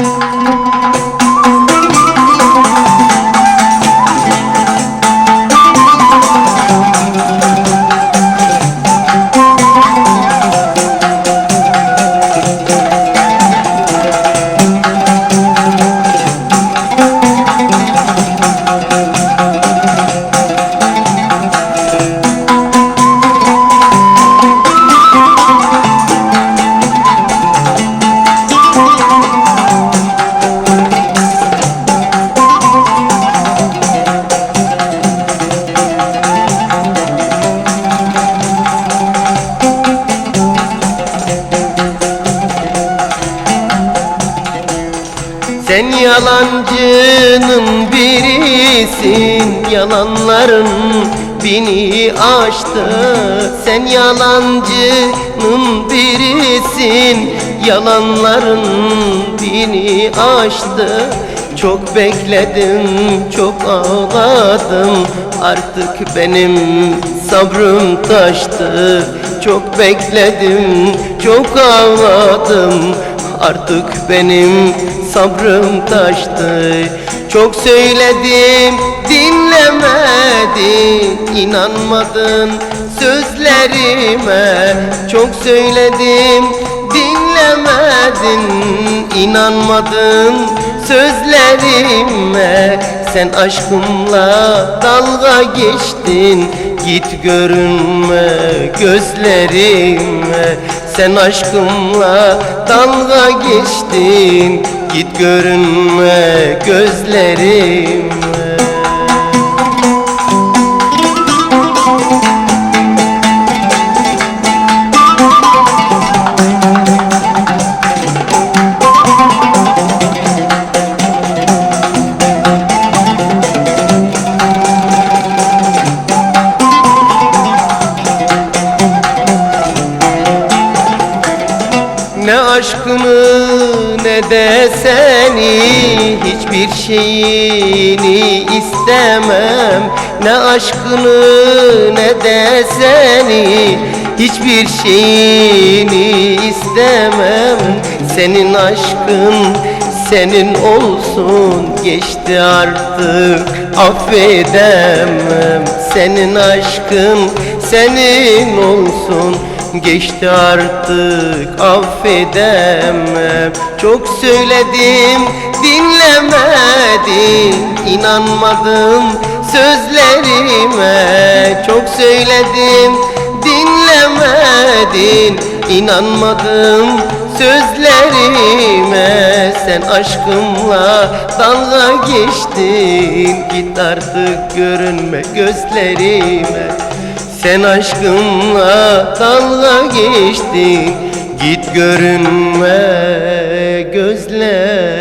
Música Sen yalancının birisin Yalanların beni aştı. Sen yalancının birisin Yalanların beni aştı. Çok bekledim, çok ağladım Artık benim sabrım taştı. Çok bekledim, çok ağladım Artık benim sabrım taştı. Çok söyledim dinlemedin. İnanmadın sözlerime. Çok söyledim dinlemedin. İnanmadın sözlerime Sen aşkımla dalga geçtin. Git görünme gözlerime. Sen aşkımla dalga geçtin. Git görünme gözlerime Ne aşkını ne de seni Hiçbir şeyini istemem. Ne aşkını ne de seni Hiçbir şeyini istemem. Senin aşkın senin olsun Geçti artık affedemem. Senin aşkın senin olsun Geçti artık affedemem. Çok söyledim dinlemedin İnanmadım sözlerime. Çok söyledim dinlemedin İnanmadım sözlerime. Sen aşkımla dalga geçtin. Git artık görünme gözlerime sen aşkınla dalga geçtin Git görünme gözlerime